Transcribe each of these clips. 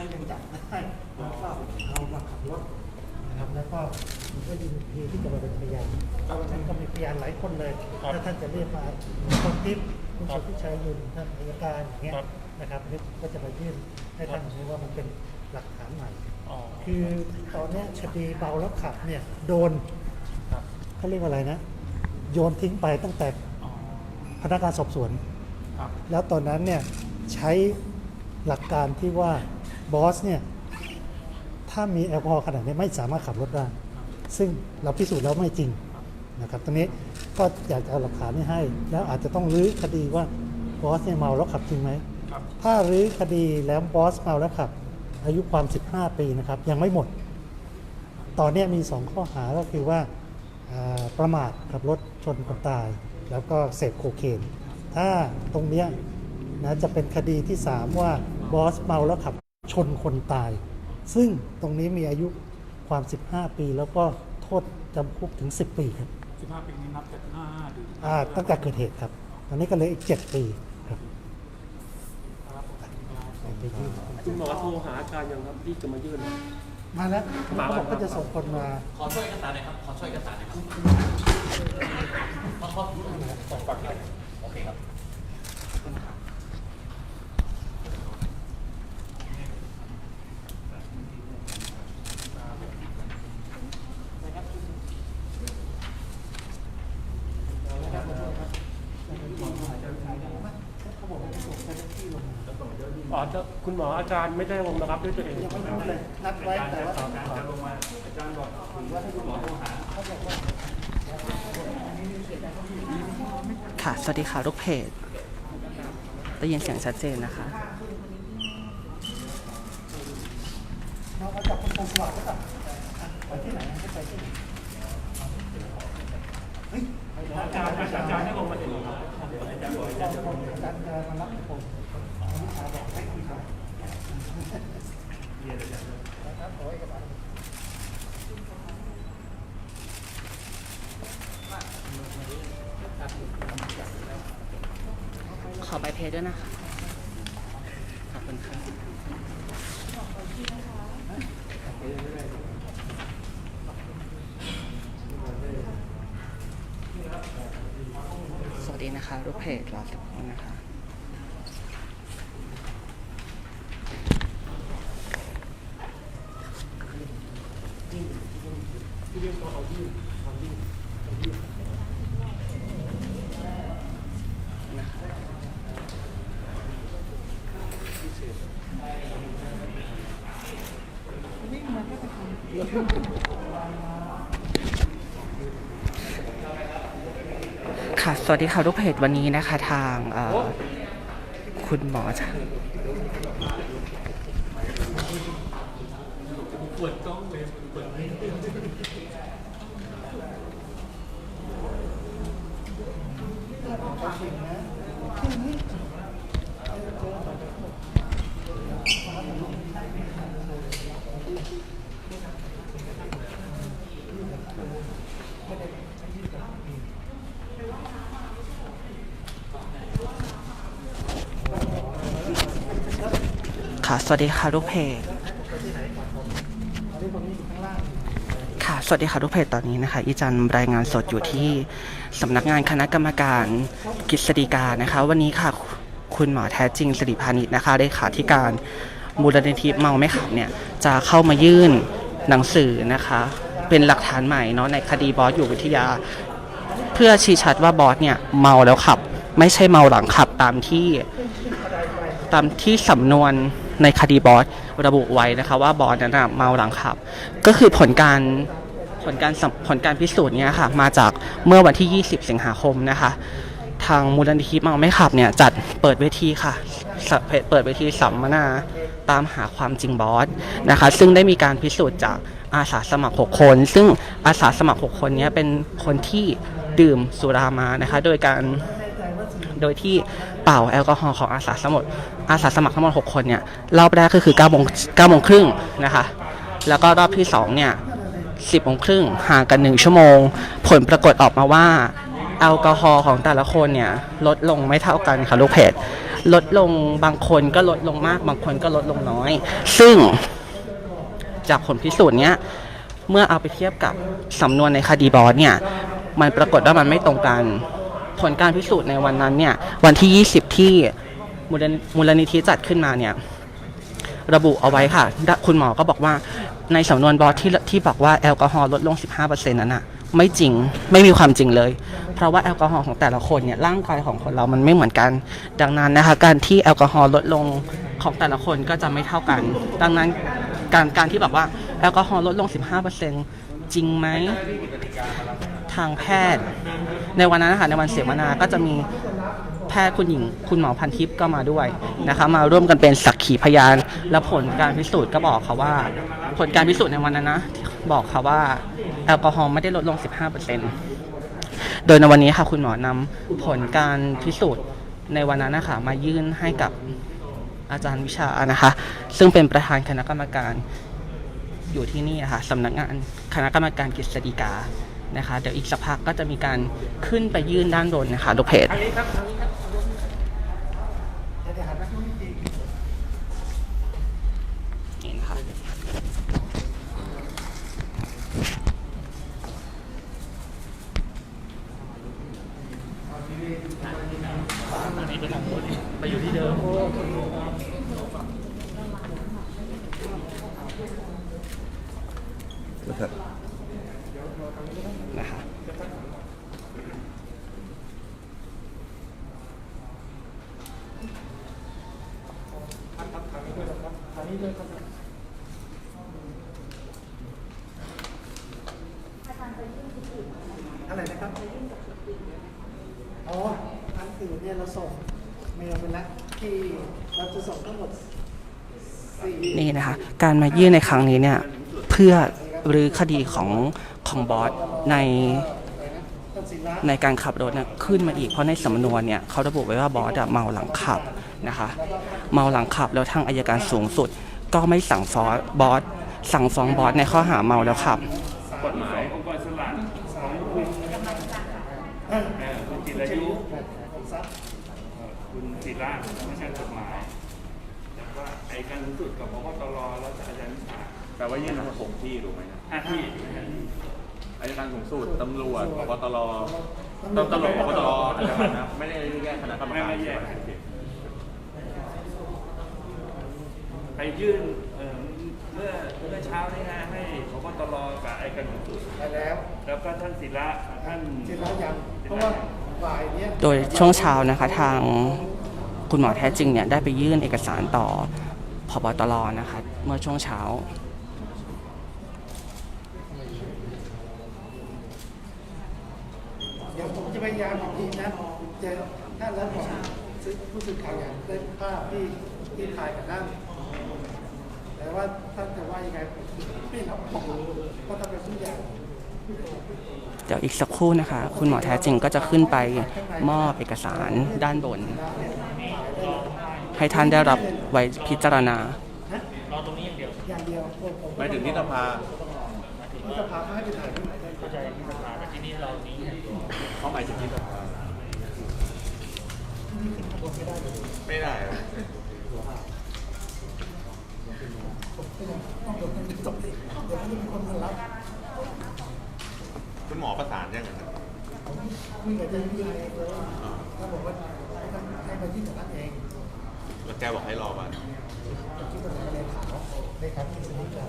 ก็ยังจับได้แล้วก็เอามาขับรถนะครับแล้วก็มันก็ยินดีที่จะมาเป็นพยานตอนนั้นก็มีพยานหลายคนเลยครับถ้าท่านจะเรียกมาคนทิพย์คุณครัสุบทธิชัยยุนท่านอัยการอย่างเงี้ยครับนะครับก็จะมายื่นให้ท่านดูว่ามันเป็นหลักฐานใหม่อ๋อคือตอนเนี้ยคดีเบาแล้วขับเนี่ยโดนครับเขาเรียกว่าอะไรนะ โยนทิ้งไปตั้งแต่อ๋อพนักงานสอบสวนครับแล้วตอนนั้นเนี่ยใช้หลักการที่ว่า บอสเนี่ยถ้ามีแอลกอฮอล์ขนาดนี้ไม่สามารถขับรถได้ ซึ่งเราพิสูจน์แล้วไม่จริงนะครับตรงนี้ก็อยากจะเอาหลักฐานนี้ให้ แล้วอาจจะต้องรื้อคดีว่าบอสเนี่ยเมาแล้วขับจริงไหมครับถ้ารื้อคดีแล้วบอสเมาแล้วขับ อายุความ 15 ปีนะครับ ยังไม่หมด ตอนเนี้ยมี 2 ข้อหาก็คือว่าอ่าประมาทขับรถชนคนตาย แล้วก็เสพโคเคน ถ้าตรงเนี้ยนะจะเป็นคดีที่ 3 ว่าบอสเมาแล้วขับ ชนคนตาย ซึ่งตรงนี้มีอายุความ 15 ปี แล้วก็โทษจำคุกถึง 10 ปีครับสิบห้าปีนี้นับจากหน้าหรืออ่าตั้งแต่เกิดเหตุครับตอนนี้ก็เหลยอีก 7 ปีครับครับผมไปยื่นคุณหมอโทรหาอาจารย์ยังครับที่จะมายื่นมาแล้วมาเขาแล้วบอกก็จะส่งคนมา ขอช่วยเอกสารหน่อยครับ ขอช่วยเอกสารหน่อยครับขอขอขอฝากหน่อยโอเคครับ อ๋อจะคุณ หมออาจารย์ไม่ได้ลงนะครับด้วยตัวเองยังไม่รู้เลยนัดไว้แต่ว่าค่ะ สวัสดีค่ะลูกเพจได้ยินเสียงชัดเจนนะคะน้องมาจากคุณพงศ์สวัสดิ์ก็ตัดไปที่ไหนให้ไปที่ไหนเฮ้ยอาจารย์อาจารย์ให้ลงมาเองครับอาจารย์จะมารับผมวิชาบอกให้คุยกันนะครับ ขอเอกสารขอใบเพจด้วยนะคะ ขอบคุณค่ะสวัสดีนะคะลูกเพจรอสักครู่นะคะ ค่ะ สวัสดีค่ะลูกเพจวันนี้นะคะ ทางคุณหมอจ้ะ วัสดีค่ะลูกเพจค่ะ สวัสดีค่ะทุกเพจตอนนี้นะคะ อีจันรายงานสดอยู่ที่สำนักงานคณะกรรมการกฤษฎีกานะคะ วันนี้ค่ะคุณหมอแท้จริงสิริพานิชนะคะเลขาธิการมูลนิธิเมาไม่ขับเนี่ยจะเข้ามายื่นหนังสือนะคะ เป็นหลักฐานใหม่เนาะในคดีบอสอยู่วิทยา เพื่อชี้ชัดว่าบอสเนี่ยเมาแล้วขับ ไม่ใช่เมาหลังขับตามที่ตามที่สำนวน ในคดีบอสระบุไว้นะคะว่าบอสนั้นนะเมาหลังขับ ก็คือผลการผลการผลการพิสูจน์เนี่ยค่ะมาจากเมื่อวันที่ 20 สิงหาคมนะคะ ทางมูลนิธิเมาไม่ขับเนี่ยจัดเปิดเวทีค่ะ เปิดเวทีสัมมนาตามหาความจริงบอสนะคะ ซึ่งได้มีการพิสูจน์จากอาสาสมัคร 6 คน ซึ่งอาสาสมัคร 6 คนเนี้เป็นคนที่ดื่มสุรามานะคะ โดยการ โดยที่เป่าแอลกอฮอล์ของอาสาสมัครอาสาสมัครทั้งหมด6คนเนี่ยรอบแรกก็คือ9โมง9โมงครึ่งนะคะแล้วก็รอบที่2เนี่ย10โมงครึ่งห่างกัน 1 ชั่วโมง ผลปรากฏออกมาว่าแอลกอฮอล์ของแต่ละคนเนี่ยลดลงไม่เท่ากันค่ะลูกเพจลดลงบางคนก็ลดลงมาก บางคนก็ลดลงน้อย ซึ่งจากผลพิสูจน์เนี้ยเมื่อเอาไปเทียบกับสำนวนในคดีบอสเนี่ย มันปรากฏว่ามันไม่ตรงกัน ผลการพิสูจน์ในวันนั้นเนี่ยวันที่ 20 ที่มูลนิมูลนิธิจัดขึ้นมาเนี่ยระบุเอาไว้ค่ะ คุณหมอก็บอกว่าในสำนวนบอสที่ที่บอกว่าแอลกอฮอล์ลดลง 15%นั้นอะไม่จริงไม่มีความจริงเลย เพราะว่าแอลกอฮอล์ของแต่ละคนเนี่ยร่างกายของคนเรามันไม่เหมือนกัน ดังนั้นนะคะการที่แอลกอฮอล์ลดลงของแต่ละคนก็จะไม่เท่ากัน ดังนั้นการการที่แบบว่าแอลกอฮอล์ลดลง 15%จริงไหม ทางแพทย์ ในวันนั้นนะคะในวันเสวนาก็จะมีแพทย์คุณหญิงคุณหมอพันทิพย์ก็มาด้วยนะคะมาร่วมกันเป็นสักขีพยาน และผลการพิสูจน์ก็บอกค่ะว่า ผลการพิสูจน์ในวันนั้นนะบอกค่ะว่าแอลกอฮอล์ไม่ได้ลดลง 15%โดยในวันนี้ค่ะคุณหมอนำผลการพิสูจน์ในวันนั้นนะคะมายื่นให้กับอาจารย์วิชานะคะ ซึ่งเป็นประธานคณะกรรมการอยู่ที่นี่อะค่ะสำนักงานคณะกรรมการกฤษฎีกา นะคะ เดี๋ยวอีกสักพักก็จะมีการขึ้นไปยื่นด้านบนนะคะลูกเพจนี่นะคะ ไปอยู่ที่เดิม นะคะ อะไรนะครับอ๋ออันอื่นเนี่ยเราส่งเมลไปแล้วที่เราจะส่งทั้งหมดสี่นี่นะคะ การมายื่นในครั้งนี้เนี่ย เพื่อรื้อคดีของของบอสในในการขับรถเนี่ยขึ้นมาอีกเพราะในสำนวนเนี่ยเขาระบุไว้ว่าบอสเมาหลังขับ นะคะ เมาหลังขับแล้วทางอายการสูงสุด ก็ไม่สั่งฟ้องบอสสั่งฟ้องบอสในข้อหาเมาแล้วขับ กฎหมายองค์กรอิสระของคุณเอ่อคุณจิรายุเอ่อคุณศิระไม่ใช่กฎหมายแล้วก็ไอ้การสูงสุดกับพบตรแล้วก็อาจารย์วิชาแปลว่ายื่นทั้งหกที่ถูกไหมครับห้าที่อายการสูงสุดตำรวจพบตรตำตำรวจพบตรอาจารย์นะไม่ได้แยกคณะกรรมไม่การไม่แยใช่กไหมโอเค ไปยื่นเอ่อเมื่อเมื่อเช้านี้นะให้พบตรกับไอ้การสูงสุดไปแล้วแล้วก็ท่านศิระท่าน เสร็จแล้วยังเพราะว่าฝ่ายเนี้ย โดยช่วงเช้านะคะทางคุณหมอแท้จริงเนี่ยได้ไปยื่นเอกสารต่อพบตรนะคะเมื่อช่วงเช้า เดี๋ยวผมจะพยายามอีกทีนะจะถ้าแล้วผมซื้อผู้สื่อข่าวอยากได้ภาพที่ที่ถ่ายกับด้าน แต่ว่าท่านจะว่ายังไงผมไม่รับผมเพราะทำเป็นทุกอย่างเดี๋ยวอีกสักครู่นะคะ คุณหมอแท้จริงก็จะขึ้นไปมอบเอกสารด้านบน ให้ท่านได้รับไว้พิจารณาอย่างเดียวผมผมไปถึงที่สภาที่สภาเขาให้ไปถ่ายที่ไหนได้เข้าใจที่สภาเขาหมายถึงที่สภาไม่ได้อะต้องเดี๋ยวมันจะจบเดี๋ยวมันมี คุณหมอประสานยังไงครับคุยกับเจ้าหน้าที่เองเลยถ้าบอกว่าให้ไปที่สำนักเองแล้วแกบอกให้รอวันที่ตำน่งเลขาเลขาที่สำนิทกัน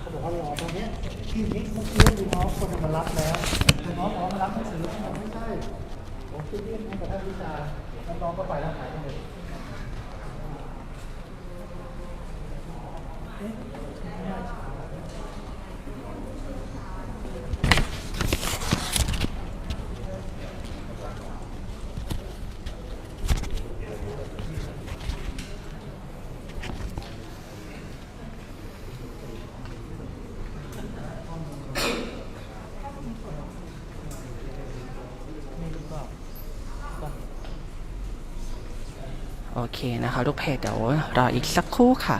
เขาบอกว่ารอตรงนี้ที่นี้เมื่อกี้มีน้องคนมารับแล้วแต่น้องอ๋อมารับหนังสือไม่ใช่ผมจะยื่นให้กับท่านวิชาแล้วน้องก็ไปแล้วขายไปเลยเอ๊ะไม่น่าช้า โอ เคนะคะลูกเพจเดี๋ยวรออีกสักครู่ค่ะ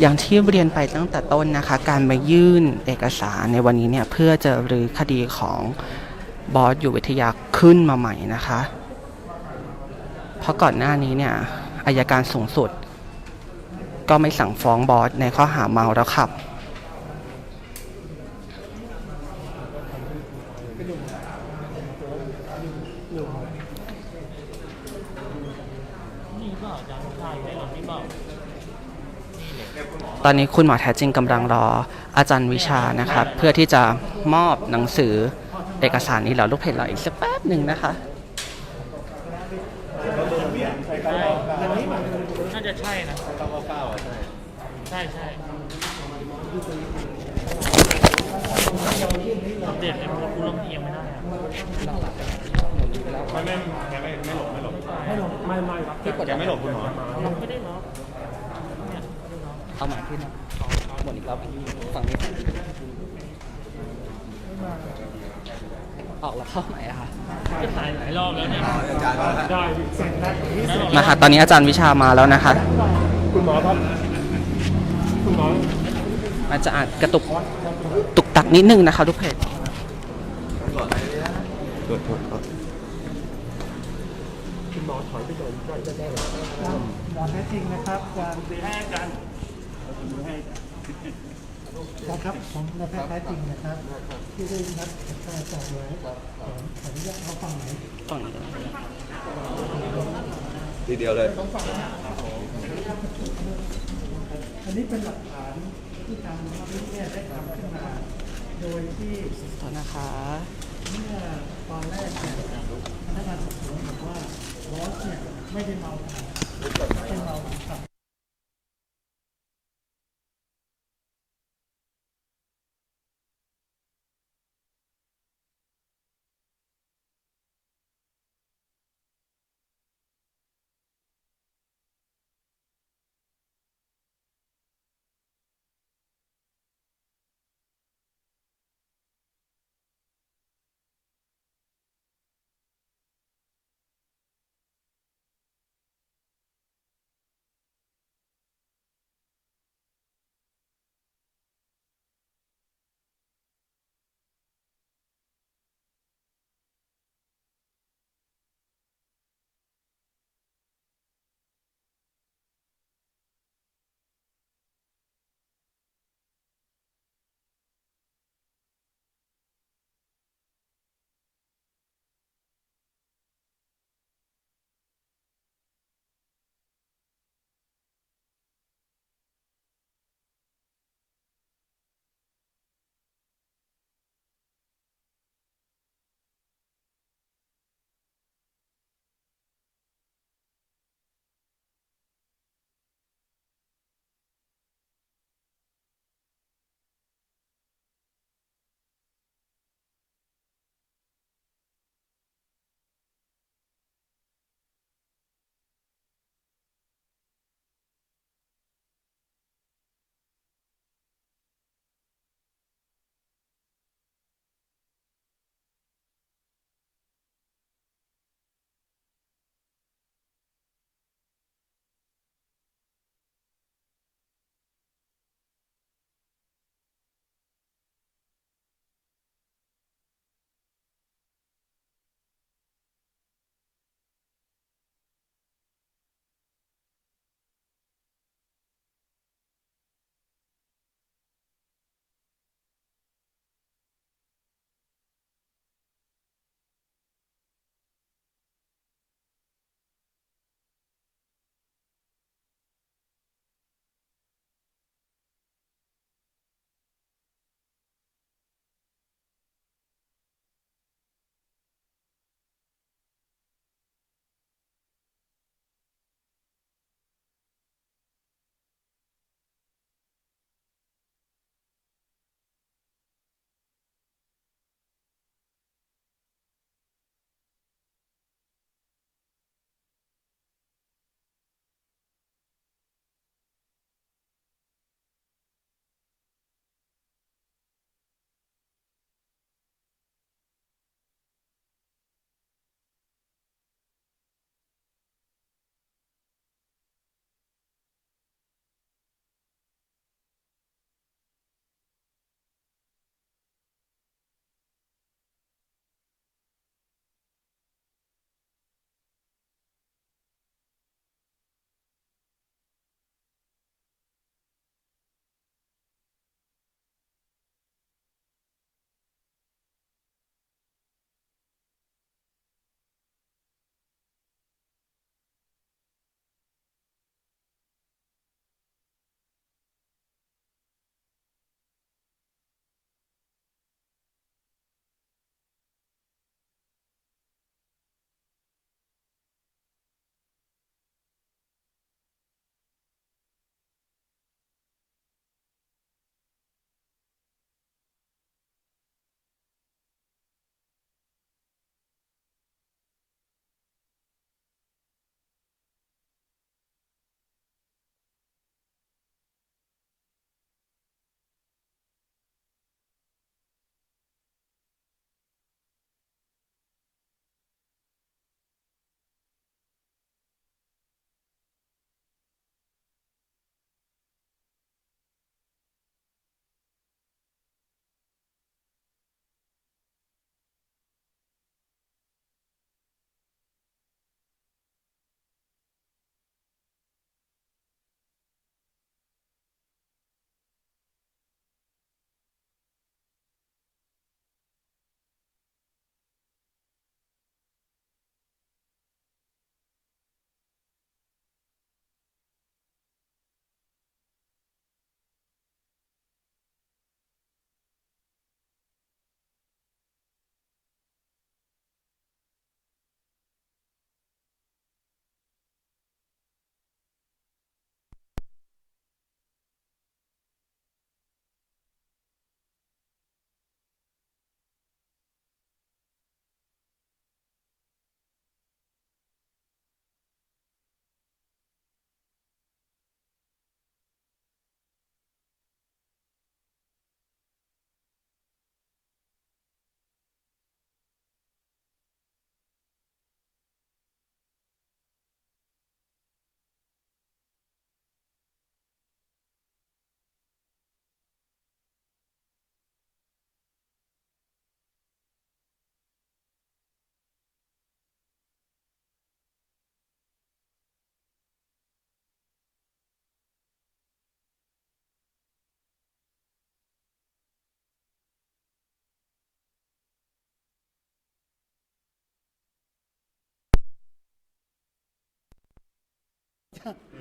อย่างที่เรียนไปตั้งแต่ต้นนะคะ การมายื่นเอกสารในวันนี้เนี่ยเพื่อจะรื้อคดีของบอสอยู่วิทยาขึ้นมาใหม่นะคะ เพราะก่อนหน้านี้เนี่ยอายการสูงสุด ก็ไม่สั่งฟ้องบอสในข้อหาเมาแล้วขับนี่เปล่าจังใช่ได้หล่าตอนนี้คุณหมอแท้จริงกำลังรออาจารย์วิชานะครับ เพื่อที่จะมอบหนังสือเอกสารนี้แล้วลูกเพจเราอีกสักแป๊บหนึ่งนะคะ น่าจะใช่นะใช่ใช่อัปเดตเลยเพราะกูลงเอียงไม่ได้อะไม่ไม่ไม่ไม่ไม่หลบไม่หลบไม่หลบไม่ไม่ครับแกไม่หลบคุณหมอไม่ได้เนาะเนี่ยเอาใหม่ขึ้นหมดอีกรอบฝั่งนี้ ออกแล้วเข้าใหม่อะค่ะจะถ่ายหลายรอบแล้วเนี่ยได้มาค่ะตอนนี้อาจารย์วิชามาแล้วนะคะ คุณหมอครับ คุณหมออาจจะอาจกระตุกตุกตักนิดนึงนะคะทุกเพจคุณหมอถอยไปโดนใกล้ได้หมอแท้จริงนะครับการให้อาจารย์ดูให้นะครับผมนายแพทย์แท้จริงนะครับ ที่ได้นัดกับอาจารย์ไว้ขอขออนุญาตเขาฟังหน่อยฝั่งนี้ทีเดียวเลยอันนี้เป็นหลักฐานที่ทางมหาวิทยาลัยได้ทำขึ้นมา โดยที่ขอนะคะเมื่อตอนแรกเนี่ยพนักงานสอบสวนบอกว่าบอสเนี่ยไม่ได้เมาไม่ได้เมาขับ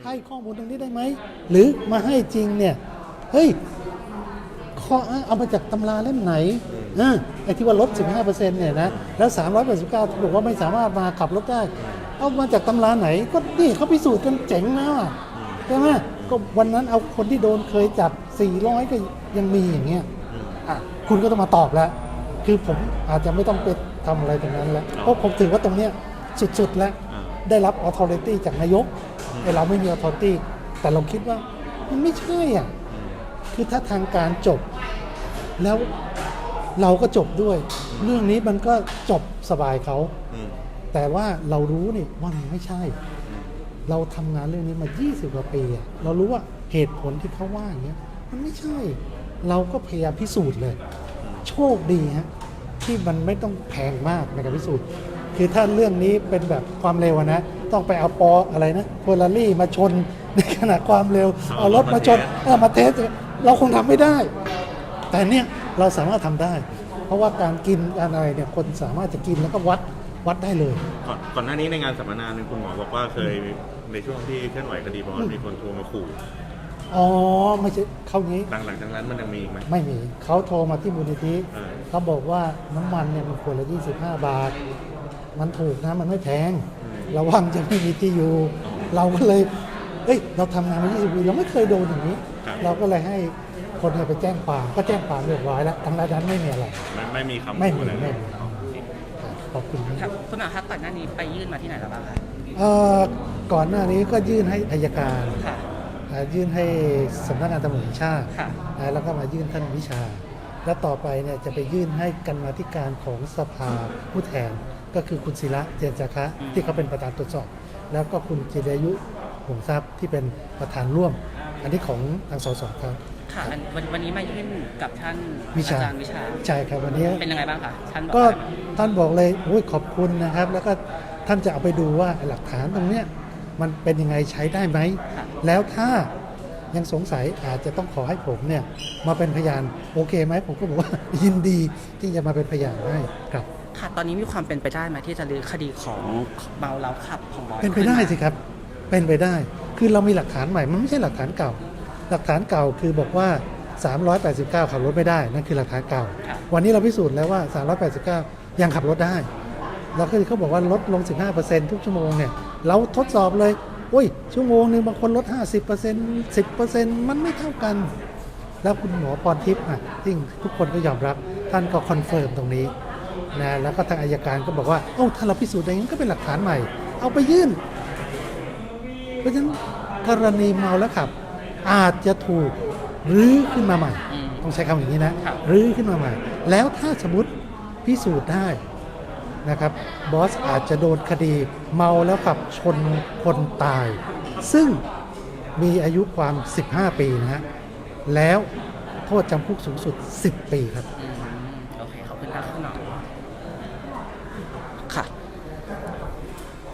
ให้ข้อมูลตรงนี้ได้ไหม หรือมาให้จริงเนี่ย เฮ้ยข้ออ้างเอามาจากตำราเล่มไหนเออไอ้ที่ว่าลด 15%เนี่ยนะ แล้ว 389ที่บอกว่าไม่สามารถมาขับรถได้ เอามาจากตำราไหน ก็นี่เขาพิสูจน์กันเจ๋งแล้วอะใช่ไหมก็วันนั้นเอาคนที่โดนเคยจับ 400 ก็ยังมีอย่างเงี้ยอะคุณก็ต้องมาตอบแล้ว คือผมอาจจะไม่ต้องไปทำอะไรตรงนั้นแล้ว เพราะผมถือว่าตรงเนี้ยสุดๆแล้วอ่าได้รับ authority จากนายกแต่ เราไม่มี authority แต่เราคิดว่ามันไม่ใช่อะคือถ้าทางการจบ แล้วเราก็จบด้วย เรื่องนี้มันก็จบสบายเขาอืมแต่ว่าเรารู้นี่ว่ามันไม่ใช่ เราทำงานเรื่องนี้มา 20 กว่าปีอะเรารู้ว่าเหตุผลที่เขาว่าอย่างเงี้ยมันไม่ใช่ เราก็พยายามพิสูจน์เลย โชคดีฮะที่มันไม่ต้องแพงมากในการพิสูจน์ คือถ้าเรื่องนี้เป็นแบบความเร็วอะนะ ต้องไปเอาปออะไรนะเฟอร์รารี่มาชนในขณะความเร็ว เอารถมาชนเออมาเทสเราคงทำไม่ได้ แต่เนี่ยเราสามารถทำได้ เพราะว่าการกินการอะไรเนี่ยคนสามารถจะกินแล้วก็วัดวัดได้เลยก่อนก่อนหน้านี้ในงานสัมมนาหนึ่งคุณหมอบอกว่าเคยในช่วงที่เคลื่อนไหวคดีบอสมีคนโทรมาขู่อ๋อไม่ใช่เขางี้หลังหลังจากนั้นมันยังมีอีกไหมไม่มีเขาโทรมาที่มูลนิธิเออเขาบอกว่าน้ำมันเนี่ยมันขวดละ25บาท มันถูกนะมันไม่แพงระวังจะไม่มีที่อยู่ เราก็เลยเอ้ยเราทำงานมา 20 ปีเราไม่เคยโดนอย่างนี้ เราก็เลยให้คนเนี่ยไปแจ้งความก็แจ้งความเรียบร้อยแล้วทางด้านนั้นไม่มีอะไรไม่ไม่มีคำไม่มีพูดอะไรไม่มีขอบคุณครับคุณหมอครับก่อนหน้านี้ไปยื่นมาที่ไหนแล้วบ้างคะเอ่อก่อนหน้านี้ก็ยื่นให้อายการค่ะอ่ายื่นให้สำนักงานตำรวจแห่งชาติค่ะอ่าแล้วก็มายื่นท่านวิชา แล้วต่อไปเนี่ยจะไปยื่นให้กันมาธิการของสภาผู้แทน ก็คือคุณศิระเจนจาคะที่เขาเป็นประธานตรวจสอบ แล้วก็คุณจิรายุหงทรัพย์ที่เป็นประธานร่วม อันนี้ของทางสสครับ ค่ะวันวันวันนี้มายื่นกับท่านวิชา อาจารย์วิชา ใช่ครับวันนี้เป็นยังไงบ้างคะท่านบอกก็อะไรบ้างท่านบอกเลยโอ้ยขอบคุณนะครับ แล้วก็ท่านจะเอาไปดูว่าหลักฐานตรงเนี้ยมันเป็นยังไงใช้ได้ไหม แล้วถ้ายังสงสัยอาจจะต้องขอให้ผมเนี่ยมาเป็นพยานโอเคไหมผมก็บอกว่า ยินดีที่จะมาเป็นพยานให้ครับ ค่ะตอนนี้มีความเป็นไปได้ไหมที่จะรื้อคดีของเมาแล้วขับของบอยเป็นไปได้สิครับ เป็นไปได้ คือเรามีหลักฐานใหม่ มันไม่ใช่หลักฐานเก่า หลักฐานเก่าคือบอกว่า 389 ขับรถไม่ได้ นั่นคือหลักฐานเก่าค่ะวันนี้เราพิสูจน์แล้วว่า 389 ยังขับรถได้ แล้วก็เขาบอกว่าลดลง 15%ทุกชั่วโมงเนี่ย เราทดสอบเลยโอ้ย ชั่วโมงหนึ่งบางคนลด 50% 10%มันไม่เท่ากัน แล้วคุณหมอพรทิพย์อะที่ทุกคนก็ยอมรับ ท่านก็คอนเฟิร์มตรงนี้ นะแล้วก็ทางอายการก็บอกว่าโอ้าถ้าเราพิสูจน์อย่างนี้ก็เป็นหลักฐานใหม่ เอาไปยื่น เพราะฉะนั้นกรณีเมาแล้วขับ อาจจะถูกรื้อขึ้นมาใหม่อืมต้องใช้คำอย่างนี้นะครับรื้อขึ้นมาใหม่ แล้วถ้าสมมติพิสูจน์ได้นะครับบอสอาจจะโดนคดีเมาแล้วขับชนคนตาย ซึ่งมีอายุความ 15 ปีนะฮะแล้วโทษจำคุกสูงสุด 10 ปีครับ